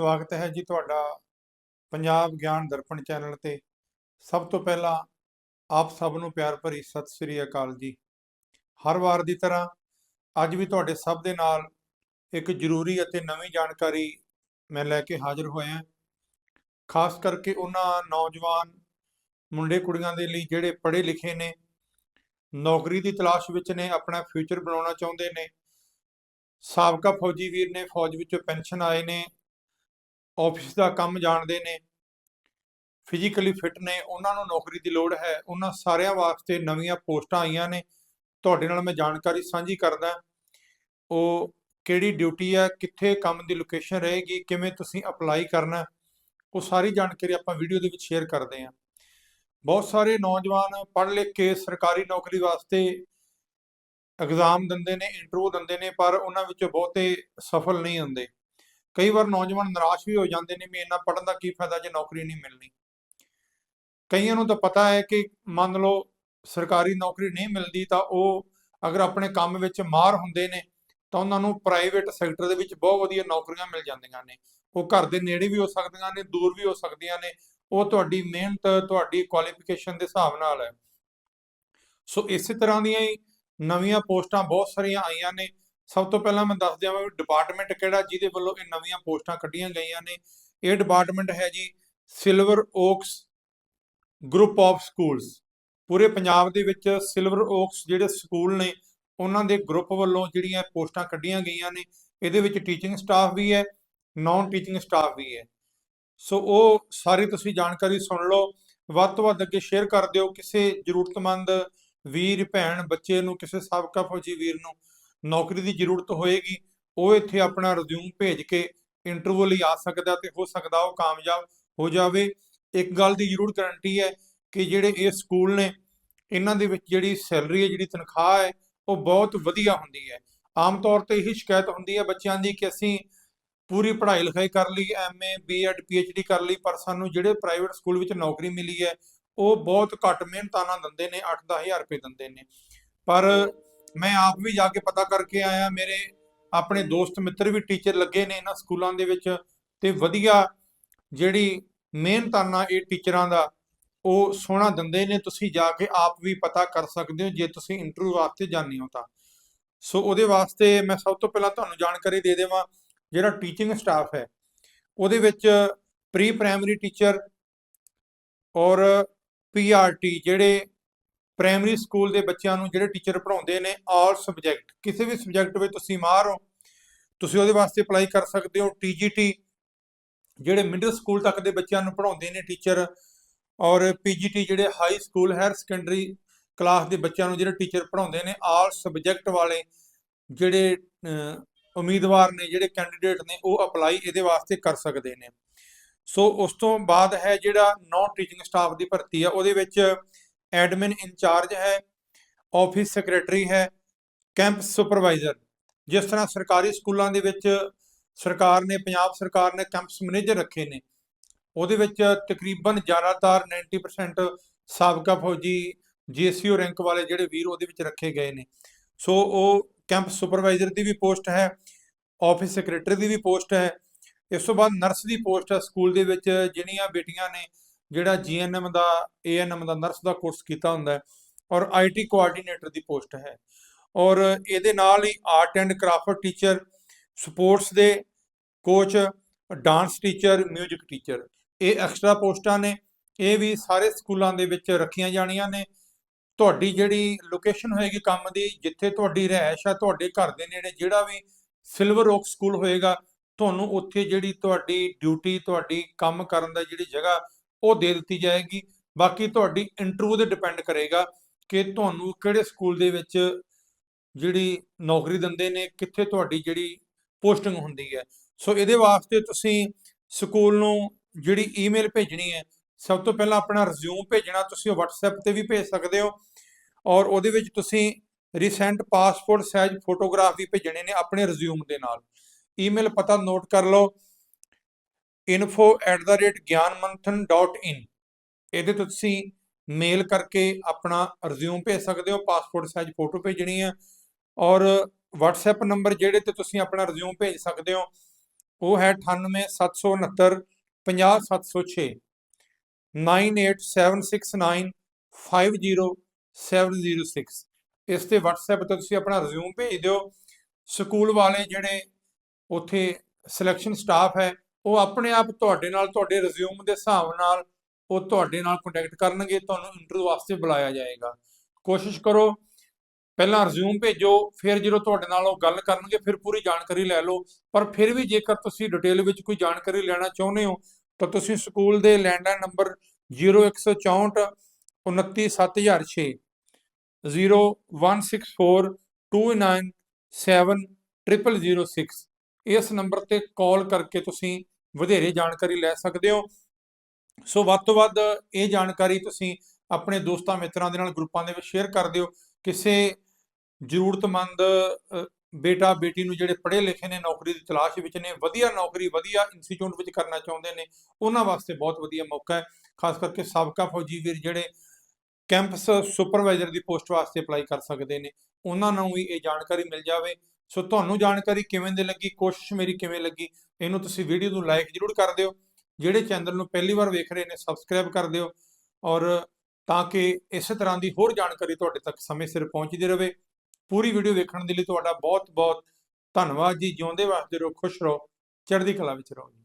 ਸਵਾਗਤ ਹੈ ਜੀ ਤੁਹਾਡਾ ਪੰਜਾਬ ਗਿਆਨ ਦਰਪਣ ਚੈਨਲ ਤੇ। ਸਭ ਤੋਂ ਪਹਿਲਾਂ ਆਪ ਸਭ ਨੂੰ ਪਿਆਰ ਭਰੀ ਸਤਿ ਸ੍ਰੀ ਅਕਾਲ ਜੀ। ਹਰ ਵਾਰ ਦੀ ਤਰ੍ਹਾਂ ਅੱਜ ਵੀ ਤੁਹਾਡੇ ਸਭ ਦੇ ਨਾਲ ਇੱਕ ਜ਼ਰੂਰੀ ਅਤੇ ਨਵੀਂ ਜਾਣਕਾਰੀ ਮੈਂ ਲੈ ਕੇ ਹਾਜ਼ਰ ਹੋਇਆ ਖਾਸ ਕਰਕੇ ਉਹਨਾਂ ਨੌਜਵਾਨ ਮੁੰਡੇ ਕੁੜੀਆਂ ਦੇ ਲਈ ਜਿਹੜੇ ਪੜ੍ਹੇ ਲਿਖੇ ਨੇ, ਨੌਕਰੀ ਦੀ ਤਲਾਸ਼ ਵਿੱਚ ਨੇ, ਆਪਣਾ ਫਿਊਚਰ ਬਣਾਉਣਾ ਚਾਹੁੰਦੇ ਨੇ। ਸਾਬਕਾ ਫੌਜੀ ਵੀਰ ਨੇ ਫੌਜ ਵਿੱਚੋਂ ਪੈਨਸ਼ਨ ਆਏ ਨੇ। ਆਫਿਸ ਦਾ ਕੰਮ ਜਾਣਦੇ ਨੇ ਫਿਜ਼ੀਕਲੀ ਫਿਟ ਨੇ, ਉਹਨਾਂ ਨੂੰ ਨੌਕਰੀ ਦੀ ਲੋੜ ਹੈ, ਉਹਨਾਂ ਸਾਰਿਆਂ ਵਾਸਤੇ ਨਵੀਆਂ ਪੋਸਟਾਂ ਆਈਆਂ ਨੇ, ਤੁਹਾਡੇ ਨਾਲ ਮੈਂ ਜਾਣਕਾਰੀ ਸਾਂਝੀ ਕਰਦਾ ਉਹ ਕਿਹੜੀ ਡਿਊਟੀ ਹੈ, ਕਿੱਥੇ ਕੰਮ ਦੀ ਲੋਕੇਸ਼ਨ ਰਹੇਗੀ, ਕਿਵੇਂ ਤੁਸੀਂ ਅਪਲਾਈ ਕਰਨਾ ਉਹ ਸਾਰੀ ਜਾਣਕਾਰੀ ਆਪਾਂ ਵੀਡੀਓ ਦੇ ਵਿੱਚ ਸ਼ੇਅਰ ਕਰਦੇ ਹਾਂ। ਬਹੁਤ ਸਾਰੇ ਨੌਜਵਾਨ ਪੜ੍ਹ ਲਿਖ ਕੇ ਸਰਕਾਰੀ ਨੌਕਰੀ ਵਾਸਤੇ ਐਗਜ਼ਾਮ ਦਿੰਦੇ ਨੇ ਇੰਟਰਵਿਊ ਦਿੰਦੇ ਨੇ, ਪਰ ਉਹਨਾਂ ਵਿੱਚੋਂ ਬਹੁਤੇ ਸਫਲ ਨਹੀਂ ਹੁੰਦੇ। ਕਈ ਵਾਰ ਨੌਜਵਾਨ ਨਿਰਾਸ਼ ਵੀ ਹੋ ਜਾਂਦੇ ਨੇ ਵੀ ਇੰਨਾ ਪੜ੍ਹਨ ਦਾ ਕੀ ਫਾਇਦਾ ਜੇ ਨੌਕਰੀ ਨਹੀਂ ਮਿਲਣੀ। ਕਈਆਂ ਨੂੰ ਤਾਂ ਪਤਾ ਹੈ ਕਿ ਮੰਨ ਲਓ ਸਰਕਾਰੀ ਨੌਕਰੀ ਨਹੀਂ ਮਿਲਦੀ ਤਾਂ ਉਹ ਅਗਰ ਆਪਣੇ ਕੰਮ ਵਿੱਚ ਮਾਹਰ ਹੁੰਦੇ ਨੇ ਤਾਂ ਉਹਨਾਂ ਨੂੰ ਪ੍ਰਾਈਵੇਟ ਸੈਕਟਰ ਦੇ ਵਿੱਚ ਬਹੁਤ ਵਧੀਆ ਨੌਕਰੀਆਂ ਮਿਲ ਜਾਂਦੀਆਂ ਨੇ। ਉਹ ਘਰ ਦੇ ਨੇੜੇ ਵੀ ਹੋ ਸਕਦੀਆਂ ਨੇ, ਦੂਰ ਵੀ ਹੋ ਸਕਦੀਆਂ ਨੇ, ਉਹ ਤੁਹਾਡੀ ਮਿਹਨਤ, ਤੁਹਾਡੀ ਕੁਆਲੀਫਿਕੇਸ਼ਨ ਦੇ ਹਿਸਾਬ ਨਾਲ ਹੈ। ਸੋ ਇਸੇ ਤਰ੍ਹਾਂ ਦੀਆਂ ਹੀ ਨਵੀਆਂ ਪੋਸਟਾਂ ਬਹੁਤ ਸਾਰੀਆਂ ਆਈਆਂ ਨੇ। ਸਭ ਤੋਂ ਪਹਿਲਾਂ ਮੈਂ ਦੱਸ ਦਿਆਂ ਵੀ ਡਿਪਾਰਟਮੈਂਟ ਕਿਹੜਾ, ਜਿਹਦੇ ਵੱਲੋਂ ਇਹ ਨਵੀਆਂ ਪੋਸਟਾਂ ਕੱਢੀਆਂ ਗਈਆਂ ਨੇ। ਇਹ ਡਿਪਾਰਟਮੈਂਟ ਹੈ ਜੀ Silver Oaks group of schools ਪੂਰੇ ਪੰਜਾਬ ਦੇ ਵਿੱਚ ਸਿਲਵਰ ਓਕਸ ਜਿਹੜੇ ਸਕੂਲ ਨੇ, ਉਹਨਾਂ ਦੇ ਗਰੁੱਪ ਵੱਲੋਂ ਜਿਹੜੀਆਂ ਪੋਸਟਾਂ ਕੱਢੀਆਂ ਗਈਆਂ ਨੇ, ਇਹਦੇ ਵਿੱਚ ਟੀਚਿੰਗ ਸਟਾਫ ਵੀ ਹੈ ਨਾਨ ਟੀਚਿੰਗ ਸਟਾਫ ਵੀ ਹੈ। ਸੋ ਉਹ ਸਾਰੀ ਤੁਸੀਂ ਜਾਣਕਾਰੀ ਸੁਣ ਲਓ। ਵੱਧ ਤੋਂ ਵੱਧ ਅੱਗੇ ਸ਼ੇਅਰ ਕਰ ਦਿਓ। ਕਿਸੇ ਜ਼ਰੂਰਤਮੰਦ ਵੀਰ, ਭੈਣ, ਬੱਚੇ ਨੂੰ, ਕਿਸੇ ਸਾਬਕਾ ਫੌਜੀ ਵੀਰ ਨੂੰ ਨੌਕਰੀ ਦੀ ਜ਼ਰੂਰਤ ਹੋਏਗੀ, ਉਹ ਇੱਥੇ ਆਪਣਾ ਰਿਜ਼ਿਊਮ ਭੇਜ ਕੇ ਇੰਟਰਵਿਊ ਲਈ ਆ ਸਕਦਾ ਤੇ ਹੋ ਸਕਦਾ ਉਹ ਕਾਮਯਾਬ ਹੋ ਜਾਵੇ। ਇੱਕ ਗੱਲ ਦੀ ਜ਼ਰੂਰ ਗਾਰੰਟੀ ਹੈ ਕਿ ਜਿਹੜੇ ਇਹ ਸਕੂਲ ਨੇ, ਇਹਨਾਂ ਦੇ ਵਿੱਚ ਜਿਹੜੀ ਸੈਲਰੀ ਹੈ, ਜਿਹੜੀ ਤਨਖਾਹ ਹੈ, ਉਹ ਬਹੁਤ ਵਧੀਆ ਹੁੰਦੀ ਹੈ। ਆਮ ਤੌਰ ਤੇ ਇਹੀ ਸ਼ਿਕਾਇਤ ਹੁੰਦੀ ਹੈ ਬੱਚਿਆਂ ਦੀ ਕਿ ਅਸੀਂ ਪੂਰੀ ਪੜ੍ਹਾਈ ਲਿਖਾਈ ਕਰ ਲਈ ਐਮਏ ਬੀਐਡ ਪੀਐਚਡੀ ਕਰ ਲਈ, ਪਰ ਸਾਨੂੰ ਜਿਹੜੇ ਪ੍ਰਾਈਵੇਟ ਸਕੂਲ ਵਿੱਚ ਨੌਕਰੀ ਮਿਲੀ ਹੈ, ਉਹ ਬਹੁਤ ਘੱਟ ਮਿਹਨਤਾਨਾ ਦਿੰਦੇ ਨੇ 8-10000 ਰੁਪਏ ਦਿੰਦੇ ਨੇ। ਪਰ ਮੈਂ ਆਪ ਵੀ ਜਾ ਕੇ ਪਤਾ ਕਰਕੇ ਆਇਆ, ਮੇਰੇ ਆਪਣੇ ਦੋਸਤ ਮਿੱਤਰ ਵੀ ਟੀਚਰ ਲੱਗੇ ਨੇ ਇਹਨਾਂ ਸਕੂਲਾਂ ਦੇ ਵਿੱਚ ਤੇ ਵਧੀਆ ਜਿਹੜੀ ਮਿਹਨਤਾਨਾ ਇਹ ਟੀਚਰਾਂ ਦਾ, ਉਹ ਸੋਹਣਾ ਦਿੰਦੇ ਨੇ, ਤੁਸੀਂ ਜਾ ਕੇ ਆਪ ਵੀ ਪਤਾ ਕਰ ਸਕਦੇ ਹੋ, ਜੇ ਤੁਸੀਂ ਇੰਟਰਵਿਊ ਵਾਸਤੇ ਜਾਂਦੇ ਹੋ ਤਾਂ। ਸੋ ਉਹਦੇ ਵਾਸਤੇ ਮੈਂ ਸਭ ਤੋਂ ਪਹਿਲਾਂ ਤੁਹਾਨੂੰ ਜਾਣਕਾਰੀ ਦੇ ਦੇਵਾਂ, ਜਿਹੜਾ ਟੀਚਿੰਗ ਸਟਾਫ ਹੈ, ਉਹਦੇ ਵਿੱਚ ਪ੍ਰੀ ਪ੍ਰਾਇਮਰੀ ਟੀਚਰ ਔਰ ਪੀਆਰਟੀ ਜਿਹੜੇ ਪ੍ਰਾਇਮਰੀ ਸਕੂਲ ਦੇ ਬੱਚਿਆਂ ਨੂੰ ਜਿਹੜੇ ਟੀਚਰ ਪੜ੍ਹਾਉਂਦੇ ਨੇ ਆਲ ਸਬਜੈਕਟ ਕਿਸੇ ਵੀ ਸਬਜੈਕਟ ਵਿੱਚ ਤੁਸੀਂ ਮਾਹਰ ਹੋ, ਤੁਸੀਂ ਉਹਦੇ ਵਾਸਤੇ ਅਪਲਾਈ ਕਰ ਸਕਦੇ ਹੋ ਟੀਜੀਟੀ ਜਿਹੜੇ ਮਿਡਲ ਸਕੂਲ ਤੱਕ ਦੇ ਬੱਚਿਆਂ ਨੂੰ ਪੜ੍ਹਾਉਂਦੇ ਨੇ ਟੀਚਰ, ਔਰ ਪੀਜੀਟੀ ਜਿਹੜੇ high school higher secondary class ਦੇ ਬੱਚਿਆਂ ਨੂੰ ਜਿਹੜੇ ਟੀਚਰ ਪੜ੍ਹਾਉਂਦੇ ਨੇ ਆਲ ਸਬਜੈਕਟ ਵਾਲੇ ਜਿਹੜੇ ਉਮੀਦਵਾਰ ਨੇ, ਜਿਹੜੇ ਕੈਂਡੀਡੇਟ ਨੇ, ਉਹ ਅਪਲਾਈ ਇਹਦੇ ਵਾਸਤੇ ਕਰ ਸਕਦੇ ਨੇ। ਸੋ ਉਸ ਤੋਂ ਬਾਅਦ ਹੈ ਜਿਹੜਾ ਨਾਨ ਟੀਚਿੰਗ ਸਟਾਫ ਦੀ ਭਰਤੀ ਆ, ਉਹਦੇ ਵਿੱਚ ਐਡਮਿਨ ਇੰਚਾਰਜ ਹੈ, ਆਫਿਸ ਸੈਕਟਰੀ ਹੈ, ਕੈਂਪ ਸੁਪਰਵਾਈਜ਼ਰ। ਜਿਸ ਤਰ੍ਹਾਂ ਸਰਕਾਰੀ ਸਕੂਲਾਂ ਦੇ ਵਿੱਚ ਸਰਕਾਰ ਨੇ, ਪੰਜਾਬ ਸਰਕਾਰ ਨੇ ਕੈਂਪਸ ਮੈਨੇਜਰ ਰੱਖੇ ਨੇ, ਉਹਦੇ ਵਿੱਚ ਤਕਰੀਬਨ ਜ਼ਿਆਦਾਤਰ 90% ਸਾਬਕਾ ਫੌਜੀ ਜੀਐਸਯੂ ਰੈਂਕ ਵਾਲੇ ਜਿਹੜੇ ਵੀਰ ਉਹਦੇ ਵਿੱਚ ਰੱਖੇ ਗਏ ਨੇ। ਸੋ ਉਹ ਕੈਂਪ ਸੁਪਰਵਾਈਜ਼ਰ ਦੀ ਵੀ ਪੋਸਟ ਹੈ, ਆਫਿਸ ਸੈਕਟਰੀ ਦੀ ਵੀ ਪੋਸਟ ਹੈ, ਇਸ ਤੋਂ ਬਾਅਦ ਨਰਸ ਦੀ ਪੋਸਟ ਹੈ ਸਕੂਲ ਦੇ ਵਿੱਚ ਜਿਹੜੀਆਂ ਬੇਟੀਆਂ ਨੇ ਜਿਹੜਾ ਜੀਐਨਐਮ ਦਾ ਏਐਨਐਮ ਦਾ ਨਰਸ ਦਾ ਕੋਰਸ ਕੀਤਾ ਹੁੰਦਾ ਹੈ ਔਰ ਆਈਟੀ ਕੋਆਰਡੀਨੇਟਰ ਦੀ ਪੋਸਟ ਹੈ। ਔਰ ਇਹਦੇ ਨਾਲ ਹੀ art and craft teacher sports ਦੇ ਕੋਚ ਡਾਂਸ ਟੀਚਰ 뮤직 ਟੀਚਰ ਇਹ ਐਕਸਟਰਾ ਪੋਸਟਾਂ ਨੇ। ਇਹ ਵੀ ਸਾਰੇ ਸਕੂਲਾਂ ਦੇ ਵਿੱਚ ਰੱਖੀਆਂ ਜਾਣੀਆਂ ਨੇ। ਤੁਹਾਡੀ ਜਿਹੜੀ ਲੋਕੇਸ਼ਨ ਹੋਏਗੀ ਕੰਮ ਦੀ, ਜਿੱਥੇ ਤੁਹਾਡੀ ਰਹਿائش ਹੈ ਤੁਹਾਡੇ ਘਰ ਦੇ ਨੇੜੇ ਜਿਹੜਾ ਵੀ ਸਿਲਵਰ ਓਕ ਸਕੂਲ ਹੋਏਗਾ, ਤੁਹਾਨੂੰ ਉੱਥੇ ਜਿਹੜੀ ਤੁਹਾਡੀ ਡਿਊਟੀ ਤੁਹਾਡੀ ਕੰਮ ਕਰਨ ਦਾ ਜਿਹੜੀ ਜਗ੍ਹਾ ਉਹ ਦੇ ਦਿੱਤੀ ਜਾਏਗੀ। ਬਾਕੀ ਤੁਹਾਡੀ ਇੰਟਰਵਿਊ ਤੇ ਡਿਪੈਂਡ ਕਰੇਗਾ ਕਿ ਤੁਹਾਨੂੰ ਕਿਹੜੇ ਸਕੂਲ ਦੇ ਵਿੱਚ ਜਿਹੜੀ ਨੌਕਰੀ ਦਿੰਦੇ ਨੇ, ਕਿੱਥੇ ਤੁਹਾਡੀ ਜਿਹੜੀ ਪੋਸਟਿੰਗ ਹੁੰਦੀ ਹੈ। ਸੋ ਇਹਦੇ ਵਾਸਤੇ ਤੁਸੀਂ ਸਕੂਲ ਨੂੰ ਜਿਹੜੀ ਈਮੇਲ ਭੇਜਣੀ ਹੈ, ਸਭ ਤੋਂ ਪਹਿਲਾਂ ਆਪਣਾ ਰਿਜ਼ਿਊਮ ਭੇਜਣਾ, ਤੁਸੀਂ ਉਹ WhatsApp ਤੇ ਵੀ ਭੇਜ ਸਕਦੇ ਹੋ। ਔਰ ਉਹਦੇ ਵਿੱਚ ਤੁਸੀਂ ਰੀਸੈਂਟ ਪਾਸਪੋਰਟ ਸਾਈਜ਼ ਫੋਟੋਗ੍ਰਾਫ ਵੀ ਭੇਜਣੇ ਨੇ ਆਪਣੇ ਰਿਜ਼ਿਊਮ ਦੇ ਨਾਲ। ਈਮੇਲ ਪਤਾ ਨੋਟ ਕਰ ਲਓ। info@gyanmanthan.in ਇਹਦੇ ਤੋਂ ਤੁਸੀਂ ਮੇਲ ਕਰਕੇ ਆਪਣਾ ਰਿਜ਼ਿਊਮ ਭੇਜ ਸਕਦੇ ਹੋ ਪਾਸਪੋਰਟ ਸਾਈਜ਼ ਫੋਟੋ ਭੇਜਣੀ ਹੈ ਔਰ WhatsApp ਨੰਬਰ ਜਿਹੜੇ ਤੇ ਤੁਸੀਂ ਆਪਣਾ ਰਿਜ਼ਿਊਮ ਭੇਜ ਸਕਦੇ ਹੋ ਉਹ ਹੈ 98769 50706 9876950706 ਇਸ ਤੇ WhatsApp ਤੇ ਤੁਸੀਂ ਆਪਣਾ ਰਿਜ਼ਿਊਮ ਭੇਜ ਦਿਓ ਸਕੂਲ ਵਾਲੇ ਜਿਹੜੇ ਉੱਥੇ ਸਿਲੈਕਸ਼ਨ ਸਟਾਫ ਹੈ ਉਹ ਆਪਣੇ ਆਪ ਤੁਹਾਡੇ ਨਾਲ, ਤੁਹਾਡੇ ਰਿਜ਼ਿਊਮ ਦੇ ਹਿਸਾਬ ਨਾਲ ਉਹ ਤੁਹਾਡੇ ਨਾਲ ਕੰਟੈਕਟ ਕਰਨਗੇ, ਤੁਹਾਨੂੰ ਇੰਟਰਵਿਊ ਵਾਸਤੇ ਬੁਲਾਇਆ ਜਾਏਗਾ। ਕੋਸ਼ਿਸ਼ ਕਰੋ, ਪਹਿਲਾਂ ਰਿਜ਼ਿਊਮ ਭੇਜੋ, ਫਿਰ ਜਦੋਂ ਤੁਹਾਡੇ ਨਾਲ ਉਹ ਗੱਲ ਕਰਨਗੇ, ਫਿਰ ਪੂਰੀ ਜਾਣਕਾਰੀ ਲੈ ਲਓ। ਪਰ ਫਿਰ ਵੀ ਜੇਕਰ ਤੁਸੀਂ ਡਿਟੇਲ ਵਿੱਚ ਕੋਈ ਜਾਣਕਾਰੀ ਲੈਣਾ ਚਾਹੁੰਦੇ ਹੋ, ਤਾਂ ਤੁਸੀਂ ਸਕੂਲ ਦੇ ਲੈਂਡਲਾਈਨ ਨੰਬਰ 0164 29706 01642970006 ਇਸ ਨੰਬਰ ਤੇ ਕਾਲ ਕਰਕੇ ਤੁਸੀਂ ਵਧੇਰੇ ਜਾਣਕਾਰੀ ਲੈ ਸਕਦੇ ਹੋ। ਸੋ ਵੱਧ ਤੋਂ ਵੱਧ ਇਹ ਜਾਣਕਾਰੀ ਤੁਸੀਂ ਆਪਣੇ ਦੋਸਤਾਂ ਮਿੱਤਰਾਂ ਦੇ ਨਾਲ ਗਰੁੱਪਾਂ ਦੇ ਵਿੱਚ ਸ਼ੇਅਰ ਕਰ ਦਿਓ। ਕਿਸੇ ਜ਼ਰੂਰਤਮੰਦ ਬੇਟਾ ਬੇਟੀ ਨੂੰ ਜਿਹੜੇ ਪੜ੍ਹੇ ਲਿਖੇ ਨੇ, ਨੌਕਰੀ ਦੀ ਤਲਾਸ਼ ਵਿੱਚ ਨੇ, ਵਧੀਆ ਨੌਕਰੀ, ਵਧੀਆ ਇੰਸਟੀਚਿਊਟ ਵਿੱਚ ਕਰਨਾ ਚਾਹੁੰਦੇ ਨੇ, ਉਹਨਾਂ ਵਾਸਤੇ ਬਹੁਤ ਵਧੀਆ ਮੌਕਾ ਹੈ। ਖਾਸ ਕਰਕੇ ਸਾਬਕਾ ਫੌਜੀ ਵੀਰ ਜਿਹੜੇ ਕੈਂਪਸ ਸੁਪਰਵਾਈਜ਼ਰ ਦੀ ਪੋਸਟ ਵਾਸਤੇ ਅਪਲਾਈ ਕਰ ਸਕਦੇ ਨੇ, ਉਹਨਾਂ ਨੂੰ ਵੀ ਇਹ ਜਾਣਕਾਰੀ ਮਿਲ ਜਾਵੇ। ਸੋ ਤੁਹਾਨੂੰ ਜਾਣਕਾਰੀ ਕਿਵੇਂ ਦੀ ਲੱਗੀ, ਕੋਸ਼ਿਸ਼ ਮੇਰੀ ਕਿਵੇਂ ਲੱਗੀ, ਇਹਨੂੰ ਤੁਸੀਂ ਵੀਡੀਓ ਨੂੰ ਲਾਈਕ ਜ਼ਰੂਰ ਕਰ ਦਿਓ, ਜਿਹੜੇ ਚੈਨਲ ਨੂੰ ਪਹਿਲੀ ਵਾਰ ਵੇਖ ਰਹੇ ਨੇ ਸਬਸਕ੍ਰਾਈਬ ਕਰ ਦਿਓ ਔਰ ਤਾਂ ਕਿ ਇਸੇ ਤਰ੍ਹਾਂ ਦੀ ਹੋਰ ਜਾਣਕਾਰੀ ਤੁਹਾਡੇ ਤੱਕ ਸਮੇਂ ਸਿਰ ਪਹੁੰਚਦੀ ਰਹੇ। ਪੂਰੀ ਵੀਡੀਓ ਵੇਖਣ ਦੇ ਲਈ ਤੁਹਾਡਾ ਬਹੁਤ ਬਹੁਤ ਧੰਨਵਾਦ ਜੀ, ਜਿਉਂਦੇ ਵਾਸਤੇ ਰਹੋ, ਖੁਸ਼ ਰਹੋ, ਚੜ੍ਹਦੀ ਕਲਾ ਵਿੱਚ ਰਹੋ ਜੀ।